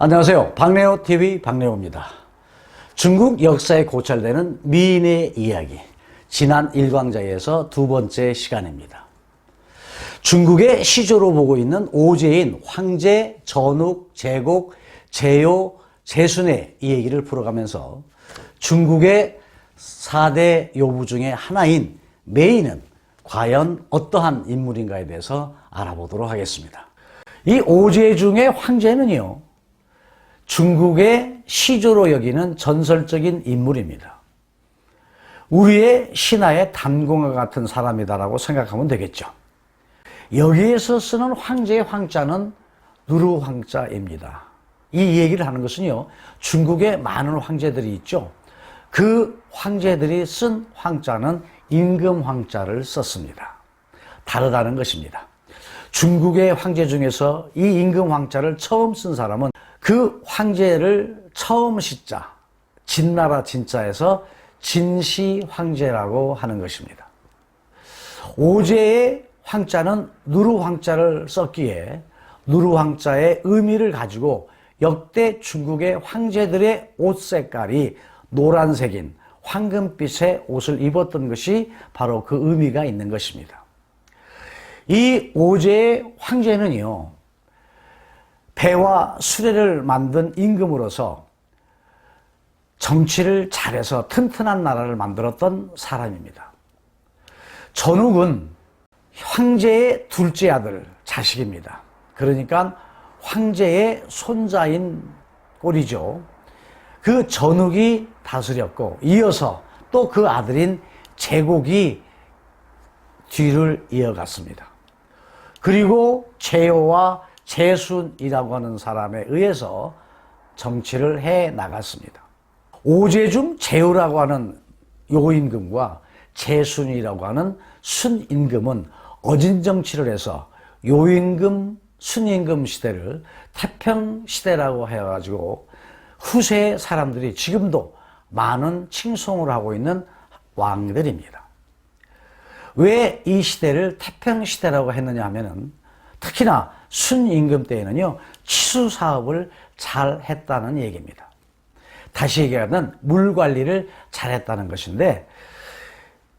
안녕하세요. 박래호 TV 박래호입니다. 중국 역사에 고찰되는 미인의 이야기. 지난 일광자에서 두 번째 시간입니다. 중국의 시조로 보고 있는 오제인 황제, 전욱, 제곡, 제요, 제순의 이 얘기를 풀어가면서 중국의 4대 요부 중에 하나인 메이는 과연 어떠한 인물인가에 대해서 알아보도록 하겠습니다. 이 오제 중의 황제는요, 중국의 시조로 여기는 전설적인 인물입니다. 우리의 신하의 단공과 같은 사람이다라고 생각하면 되겠죠. 여기에서 쓰는 황제의 황자는 누르 황자입니다. 이 얘기를 하는 것은요, 중국에 많은 황제들이 있죠. 그 황제들이 쓴 황자는 임금 황자를 썼습니다. 다르다는 것입니다. 중국의 황제 중에서 이 임금 황자를 처음 쓴 사람은 그 황제를 처음 시자, 진나라 진자에서 진시 황제라고 하는 것입니다. 오제의 황자는 누르 황자를 썼기에 누르 황자의 의미를 가지고 역대 중국의 황제들의 옷 색깔이 노란색인 황금빛의 옷을 입었던 것이 바로 그 의미가 있는 것입니다. 이 오제의 황제는요, 배와 수레를 만든 임금으로서 정치를 잘해서 튼튼한 나라를 만들었던 사람입니다. 전욱은 황제의 둘째 아들 자식입니다. 그러니까 황제의 손자인 꼴이죠. 그 전욱이 다스렸고 이어서 또 그 아들인 제곡이 뒤를 이어갔습니다. 그리고 제요와 제순이라고 하는 사람에 의해서 정치를 해 나갔습니다. 오제 중 제요라고 하는 요임금과 제순이라고 하는 순임금은 어진 정치를 해서 요임금, 순임금 시대를 태평 시대라고 해가지고 후세 사람들이 지금도 많은 칭송을 하고 있는 왕들입니다. 왜 이 시대를 태평 시대라고 했느냐 하면은 특히나 순임금 때에는요, 치수 사업을 잘 했다는 얘기입니다. 다시 얘기하면 물 관리를 잘 했다는 것인데,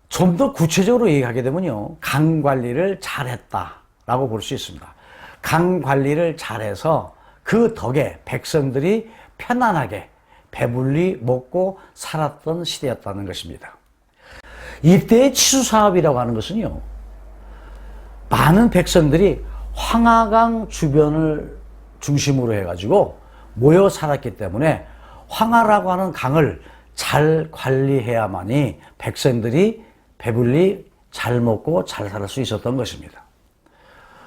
좀 더 구체적으로 얘기하게 되면요, 강 관리를 잘 했다라고 볼 수 있습니다. 강 관리를 잘해서 그 덕에 백성들이 편안하게 배불리 먹고 살았던 시대였다는 것입니다. 이때의 치수 사업이라고 하는 것은요, 많은 백성들이 황하강 주변을 중심으로 해가지고 모여 살았기 때문에 황하라고 하는 강을 잘 관리해야만이 백성들이 배불리 잘 먹고 잘 살 수 있었던 것입니다.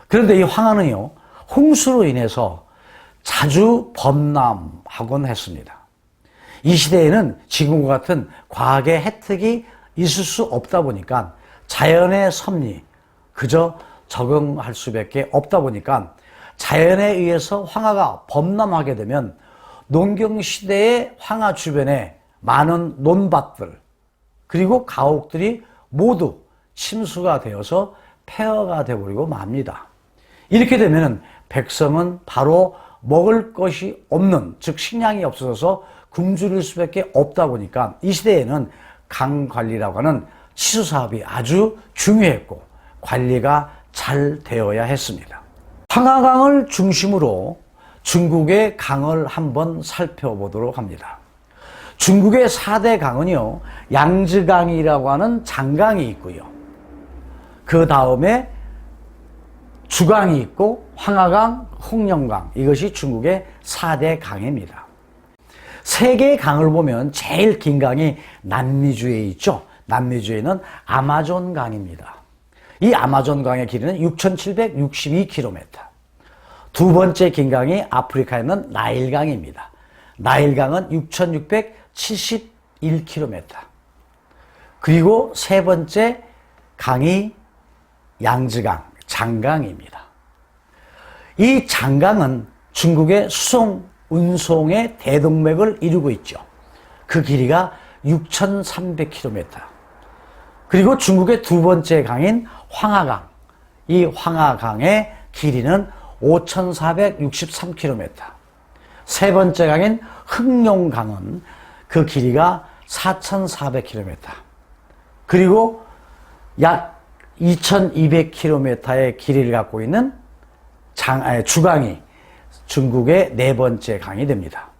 그런데 이 황하는요, 홍수로 인해서 자주 범람하곤 했습니다. 이 시대에는 지금과 같은 과학의 혜택이 있을 수 없다 보니까 자연의 섭리, 그저 적응할 수밖에 없다 보니까 자연에 의해서 황하가 범람하게 되면 농경 시대의 황하 주변에 많은 논밭들 그리고 가옥들이 모두 침수가 되어서 폐허가 되어버리고 맙니다. 이렇게 되면 백성은 바로 먹을 것이 없는 즉 식량이 없어져서 굶주릴 수밖에 없다 보니까 이 시대에는 강 관리라고 하는 치수 사업이 아주 중요했고 관리가 잘 되어야 했습니다. 황하강을 중심으로 중국의 강을 한번 살펴보도록 합니다. 중국의 4대 강은요, 양즈강이라고 하는 장강이 있고요. 그 다음에 주강이 있고 황하강, 홍영강 이것이 중국의 4대 강입니다. 세 개의 강을 보면 제일 긴 강이 남미주에 있죠. 남미주에는 아마존 강입니다. 이 아마존 강의 길이는 6,762km. 두 번째 긴 강이 아프리카에 있는 나일강입니다. 나일강은 6,671km. 그리고 세 번째 강이 양즈강, 장강입니다. 이 장강은 중국의 수송, 운송의 대동맥을 이루고 있죠. 그 길이가 6,300km. 그리고 중국의 두 번째 강인 황하강. 이 황하강의 길이는 5,463km. 세 번째 강인 흑룡강은 그 길이가 4,400km. 그리고 약 2,200km의 길이를 갖고 있는 장, 아니, 주강이 중국의 네 번째 강이 됩니다.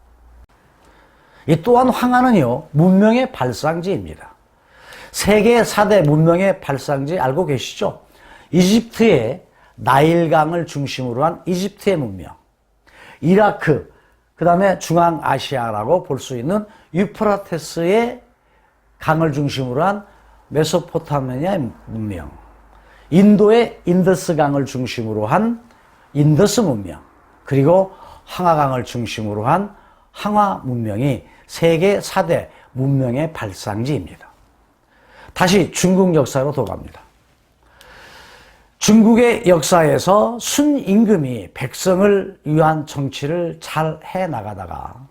이 또한 황하는요, 문명의 발상지입니다. 세계 4대 문명의 발상지 알고 계시죠? 이집트의 나일강을 중심으로 한 이집트의 문명, 이라크, 그 다음에 중앙아시아라고 볼 수 있는 유프라테스의 강을 중심으로 한 메소포타미아의 문명, 인도의 인더스 강을 중심으로 한 인더스 문명, 그리고 항하강을 중심으로 한 항화 문명이 세계 4대 문명의 발상지입니다. 다시 중국 역사로 돌아갑니다. 중국의 역사에서 순임금이 백성을 위한 정치를 잘 해 나가다가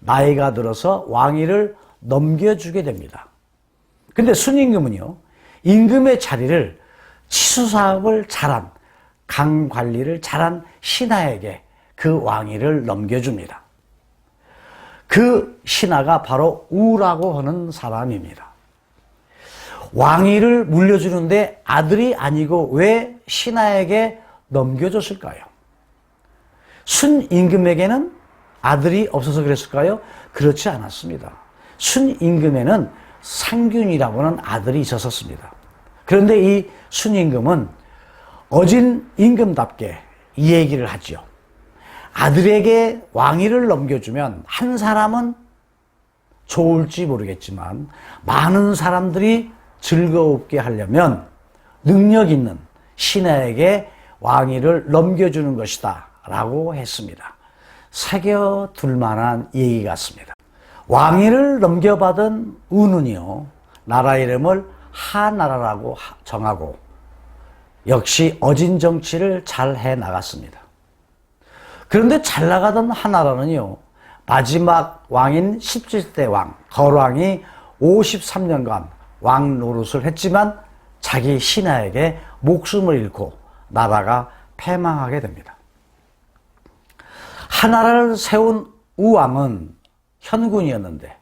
나이가 들어서 왕위를 넘겨주게 됩니다. 근데 순임금은요, 임금의 자리를 치수 사업을 잘한, 강 관리를 잘한 신하에게 그 왕위를 넘겨줍니다. 그 신하가 바로 우라고 하는 사람입니다. 왕위를 물려주는데 아들이 아니고 왜 신하에게 넘겨줬을까요? 순임금에게는 아들이 없어서 그랬을까요? 그렇지 않았습니다. 순임금에는 상균이라고 하는 아들이 있었습니다. 그런데 이 순임금은 어진 임금답게 이 얘기를 하죠. 아들에게 왕위를 넘겨주면 한 사람은 좋을지 모르겠지만 많은 사람들이 즐겁게 하려면 능력 있는 신하에게 왕위를 넘겨주는 것이다 라고 했습니다. 새겨둘 만한 얘기 같습니다. 왕위를 넘겨받은 우는요, 나라 이름을 하나라라고 정하고 역시 어진 정치를 잘 해 나갔습니다. 그런데 잘 나가던 하나라는요, 마지막 왕인 17대 왕, 거왕이 53년간 왕 노릇을 했지만 자기 신하에게 목숨을 잃고 나라가 패망하게 됩니다. 하나라를 세운 우왕은 현군이었는데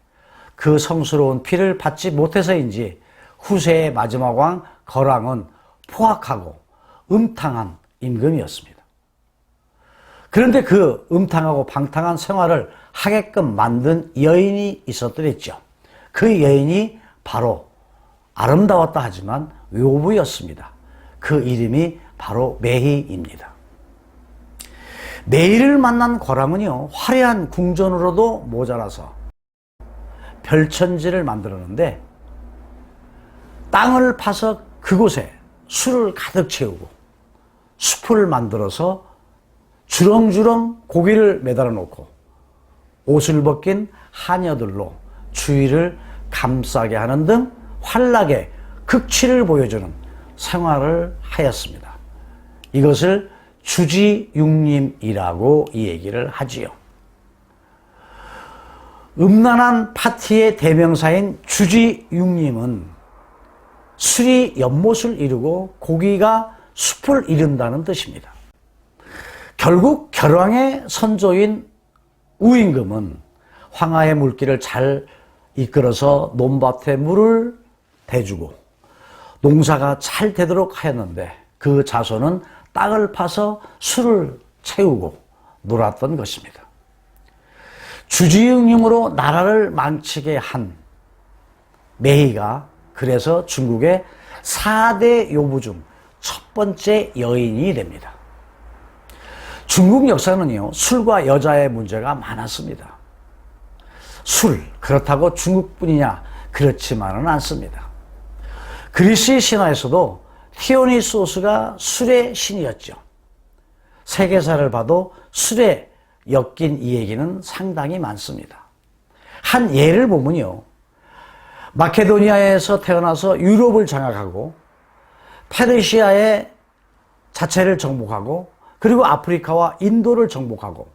그 성스러운 피를 받지 못해서인지 후세의 마지막 왕 거왕은 포악하고 음탕한 임금이었습니다. 그런데 그 음탕하고 방탕한 생활을 하게끔 만든 여인이 있었더랬죠. 그 여인이 바로 아름다웠다 하지만 외부였습니다. 그 이름이 바로 메희입니다. 메희를 만난 거랑은요, 화려한 궁전으로도 모자라서 별천지를 만들었는데 땅을 파서 그곳에 술을 가득 채우고 숲을 만들어서 주렁주렁 고기를 매달아 놓고 옷을 벗긴 하녀들로 주위를 감싸게 하는 등 환락의 극치를 보여주는 생활을 하였습니다. 이것을 주지육림이라고 이 얘기를 하지요. 음란한 파티의 대명사인 주지육림은 술이 연못을 이루고 고기가 숲을 이룬다는 뜻입니다. 결국 결왕의 선조인 우임금은 황하의 물길을 잘 이끌어서 논밭에 물을 대주고 농사가 잘 되도록 하였는데 그 자손은 땅을 파서 술을 채우고 놀았던 것입니다. 주지응님으로 나라를 망치게 한 메이가 그래서 중국의 4대 요부 중 첫 번째 여인이 됩니다. 중국 역사는요, 술과 여자의 문제가 많았습니다. 술, 그렇다고 중국뿐이냐? 그렇지만은 않습니다. 그리스의 신화에서도 티오니소스가 술의 신이었죠. 세계사를 봐도 술에 엮인 이 얘기는 상당히 많습니다. 한 예를 보면요. 마케도니아에서 태어나서 유럽을 장악하고 페르시아의 자체를 정복하고 그리고 아프리카와 인도를 정복하고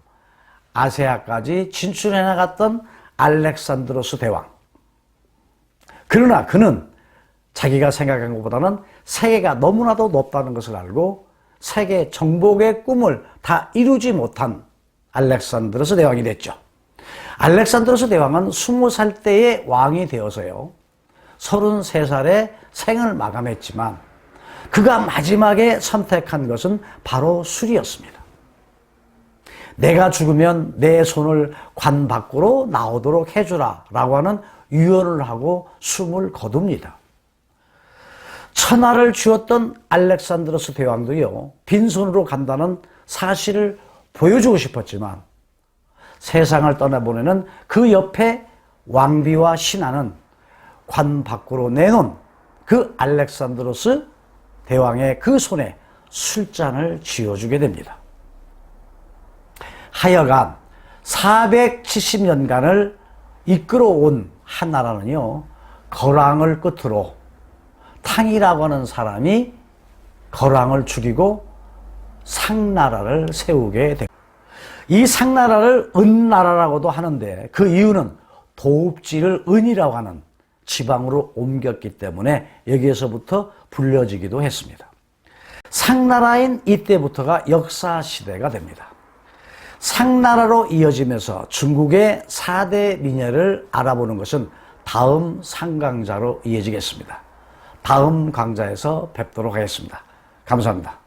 아세아까지 진출해 나갔던 알렉산드로스 대왕. 그러나 그는 자기가 생각한 것보다는 세계가 너무나도 높다는 것을 알고 세계 정복의 꿈을 다 이루지 못한 알렉산드로스 대왕이 됐죠. 알렉산드로스 대왕은 20살 때에 왕이 되어서요. 33살에 생을 마감했지만 그가 마지막에 선택한 것은 바로 술이었습니다. 내가 죽으면 내 손을 관 밖으로 나오도록 해주라 라고 하는 유언을 하고 숨을 거둡니다. 천하를 쥐었던 알렉산드로스 대왕도요, 빈손으로 간다는 사실을 보여주고 싶었지만 세상을 떠나보내는 그 옆에 왕비와 신하는 관 밖으로 내놓은 그 알렉산드로스 대왕의 그 손에 술잔을 쥐어주게 됩니다. 하여간 470년간을 이끌어온 한 나라는요, 거랑을 끝으로 탕이라고 하는 사람이 거랑을 죽이고 상나라를 세우게 됩니다. 이 상나라를 은나라라고도 하는데 그 이유는 도읍지를 은이라고 하는 지방으로 옮겼기 때문에 여기에서부터 불려지기도 했습니다. 상나라인 이때부터가 역사 시대가 됩니다. 상나라로 이어지면서 중국의 4대 민예를 알아보는 것은 다음 상강자로 이어지겠습니다. 다음 강좌에서 뵙도록 하겠습니다. 감사합니다.